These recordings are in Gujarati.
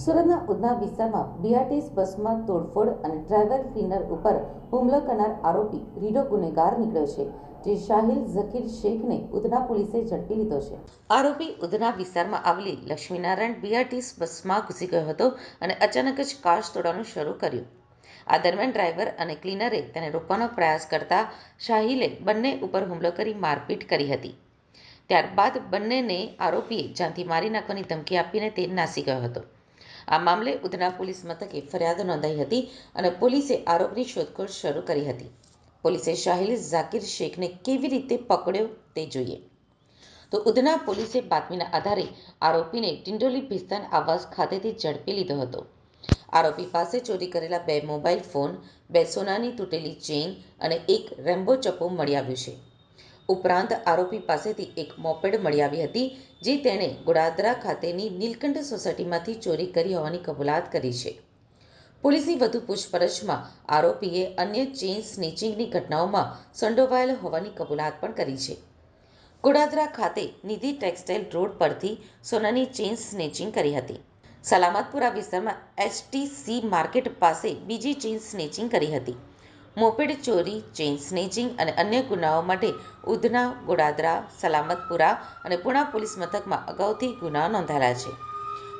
સુરતના ઉધના વિસ્તારમાં બીઆરટીએસ બસમાં તોડફોડ અને ડ્રાઈવર ક્લીનર ઉપર હુમલો કરનાર આરોપી રીડો ગુનેગાર નીકળ્યો છે, જે શાહિલ ઝકીર શેખને ઉધના પોલીસે ઝડપી લીધો છે. આરોપી ઉધના વિસ્તારમાં આવેલી લક્ષ્મીનારાયણ બીઆરટીએસ બસમાં ઘૂસી ગયો હતો અને અચાનક જ કાચ તોડવાનું શરૂ કર્યું. આ દરમિયાન ડ્રાઈવર અને ક્લીનરે તેને રોકવાનો પ્રયાસ કરતા શાહિલે બંને ઉપર હુમલો કરી મારપીટ કરી હતી. ત્યારબાદ બંનેને આરોપીએ જાનથી મારી નાખવાની ધમકી આપીને તે નાસી ગયો હતો. આ મામલે ઉધના પોલીસ મથકે ફરિયાદ નોંધાઈ હતી અને પોલીસે આરોપની શોધખોળ શરૂ કરી હતી. પોલીસે શાહિલ ઝાકીર શેખને કેવી રીતે પકડ્યો તે જોઈએ. તો ઉધના પોલીસે બાતમીના આધારે આરોપીને ટિંડોલી ભિસ્તાન આવાસ ખાતેથી ઝડપી લીધો હતો. આરોપી પાસે ચોરી કરેલા બે મોબાઈલ ફોન, બે સોનાની તૂટેલી ચેઇન અને એક રેમ્બો ચપ્પો મળી આવ્યું છે. ઉપરાંત આરોપી પાસેથી એક મોપેડ મળી આવી હતી, જે તેણે ગોડાદરા ખાતેની નીલકંઠ સોસાયટીમાંથી ચોરી કરી હોવાની કબૂલાત કરી છે. પોલીસની વધુ પૂછપરછમાં આરોપીએ અન્ય ચેઇન સ્નેચિંગની ઘટનાઓમાં સંડોવાયેલ હોવાની કબૂલાત પણ કરી છે. ગોડાદરા ખાતે નિધિ ટેક્સટાઇલ રોડ પરથી સોનાની ચેઇન સ્નેચિંગ કરી હતી. સલામતપુરા વિસ્તારમાં એચટીસી માર્કેટ પાસે બીજી ચેઇન સ્નેચિંગ કરી હતી. મોપેડ ચોરી, ચેઇન સ્નેચિંગ અને અન્ય ગુનાઓ માટે ઉધના, ગોડાદરા, સલામતપુરા અને પુણા પોલીસ મથકમાં અગાઉથી ગુના નોંધાયા છે.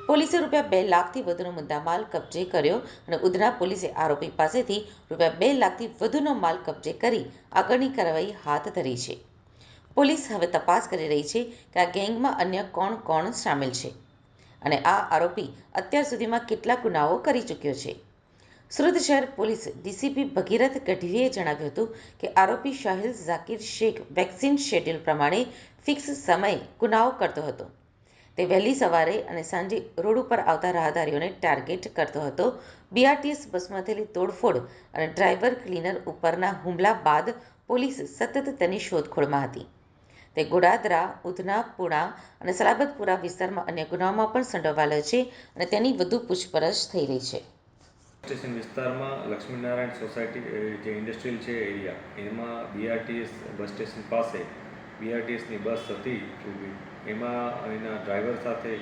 પોલીસે રૂપિયા બે લાખથી વધુનો મુદ્દામાલ કબજે કર્યો અને ઉધના પોલીસે આરોપી પાસેથી રૂપિયા બે લાખથી વધુનો માલ કબજે કરી આગળની કાર્યવાહી હાથ ધરી છે. પોલીસ હવે તપાસ કરી રહી છે કે આ ગેંગમાં અન્ય કોણ કોણ સામેલ છે અને આ આરોપી અત્યાર સુધીમાં કેટલા ગુનાઓ કરી ચૂક્યો છે. સુરત શહેર પોલીસ ડીસીપી ભગીરથ ગઢવીએ જણાવ્યું હતું કે આરોપી શાહિલ ઝાકીર શેખ વેક્સિન શેડ્યુલ પ્રમાણે ફિક્સ સમયે ગુનાઓ કરતો હતો. તે વહેલી સવારે અને સાંજે રોડ ઉપર આવતા રાહદારીઓને ટાર્ગેટ કરતો હતો. બીઆરટીએસ બસમાં થયેલી તોડફોડ અને ડ્રાઈવર ક્લીનર ઉપરના હુમલા બાદ પોલીસ સતત તેની શોધખોળમાં હતી. તે ગોડાદરા, ઉધના, પુણા અને સલાબતપુરા વિસ્તારમાં અન્ય ગુનાઓમાં પણ સંડોવાયેલો છે અને તેની વધુ પૂછપરછ થઈ રહી છે. સ્ટેશન વિસ્તારમાં લક્ષ્મીનારાયણ સોસાયટી જે ઇન્ડસ્ટ્રીયલ છે એરિયા, એમાં બીઆરટીએસ બસ સ્ટેશન પાસે બીઆરટીએસની બસ હતી એમાં એના ડ્રાઈવર સાથે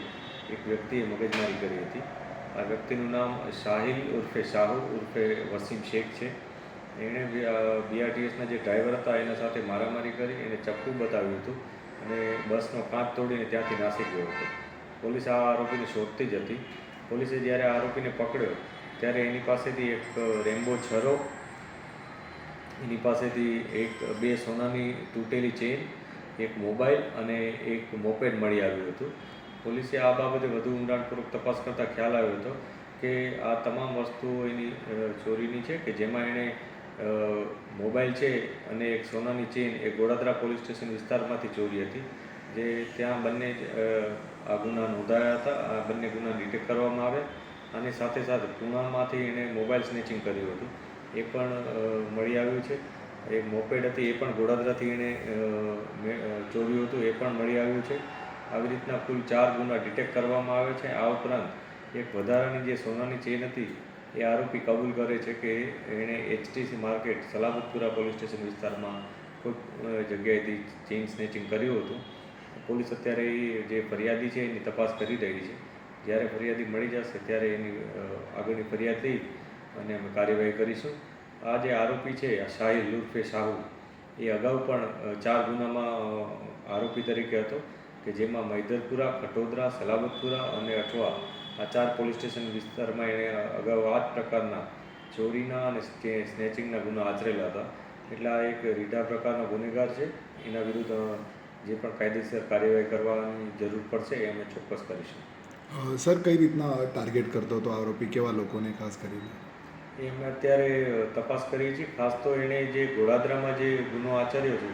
એક વ્યક્તિએ મગજમારી કરી હતી. આ વ્યક્તિનું નામ શાહિલ ઉર્ફે શાહુ ઉર્ફે વસીમ શેખ છે. એણે બીઆરટીએસના જે ડ્રાઈવર હતા એના સાથે મારામારી કરી, એને ચપ્પુ બતાવ્યું હતું અને બસનો કાચ તોડીને ત્યાંથી નાસી ગયો હતો. પોલીસ આ આરોપીને શોધતી જ હતી. પોલીસે જ્યારે આરોપીને પકડ્યો ત્યારે એની પાસેથી એક રેમ્બો છરો, એની પાસેથી એક બે સોનાની તૂટેલી ચેન, એક મોબાઈલ અને એક મોપેડ મળી આવ્યું હતું. પોલીસે આ બાબતે વધુ ઊંડાણપૂર્વક તપાસ કરતાં ખ્યાલ આવ્યો હતો કે આ તમામ વસ્તુઓ એની ચોરીની છે કે જેમાં એણે મોબાઈલ છે અને એક સોનાની ચેન એ ગોડાદરા પોલીસ સ્ટેશન વિસ્તારમાંથી ચોરી હતી. જે ત્યાં બંને આ ગુના નોંધાયા હતા. આ બંને ગુના ડિટેક્ટ કરવામાં આવ્યા. અને સાથે સાથે પૂનામાંથી એણે મોબાઈલ સ્નેચિંગ કર્યું હતું. એ પણ મળી આવ્યું છે. એક મોપેડ હતી, એ પણ ગોડાદરાથી એણે ચોર્યું હતું, એ પણ મળી આવ્યું છે. આવી રીતના કુલ ચાર ગુના ડિટેક્ટ કરવામાં આવે છે. આ ઉપરાંત એક વધારાની જે સોનાની ચેન હતી, એ આરોપી કબૂલ કરે છે કે એણે HTC market Salamatpura police station વિસ્તારમાં કોઈ જગ્યાએથી ચેઇન સ્નેચિંગ કર્યું હતું. પોલીસ અત્યારે એ જે ફરિયાદી છે, એની તપાસ કરી રહી છે. જ્યારે ફરિયાદી મળી જશે ત્યારે એની આગળની ફરિયાદ લઈ અને અમે કાર્યવાહી કરીશું. આ જે આરોપી છે શાહિલ ઉર્ફે શાહુ, એ અગાઉ પણ ચાર ગુનામાં આરોપી તરીકે હતો કે જેમાં મૈદરપુરા ખટોદરા સલામતપુરા અને અઠવા આ ચાર પોલીસ સ્ટેશન વિસ્તારમાં એણે અગાઉ આ જ પ્રકારના ચોરીના અને સ્ને- સ્નેચિંગના ગુના આચરેલા હતા. એટલે આ એક રીઢા પ્રકારનો ગુનેગાર છે. એના વિરુદ્ધ જે પણ કાયદેસર કાર્યવાહી કરવાની જરૂર પડશે એ અમે ચોક્કસ કરીશું. સર, કઈ રીતના ટાર્ગેટ કરતો હતો આરોપી? કેવા લોકોને ખાસ કરીને? એ અમે અત્યારે તપાસ કરીએ છીએ. ખાસ તો એણે જે ગોળાદરામાં જે ગુનો આચર્યો છે,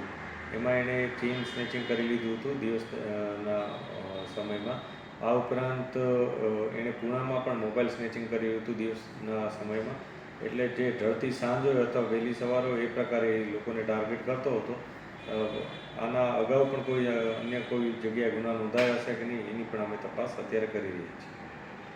એમાં એણે ચેઇન સ્નેચિંગ કરી લીધું હતું દિવસના સમયમાં. આ ઉપરાંત એણે પૂણામાં પણ મોબાઈલ સ્નેચિંગ કર્યું હતું દિવસના સમયમાં. એટલે જે ઢળતી સાંજ હોય અથવા વહેલી સવારો એ પ્રકારે લોકોને ટાર્ગેટ કરતો હતો. આના અગાઉ પણ કોઈ અન્ય કોઈ જગ્યાએ ગુના નોંધાયા હશે કે નહીં, એની પણ અમે તપાસ અત્યારે કરી રહ્યા છીએ.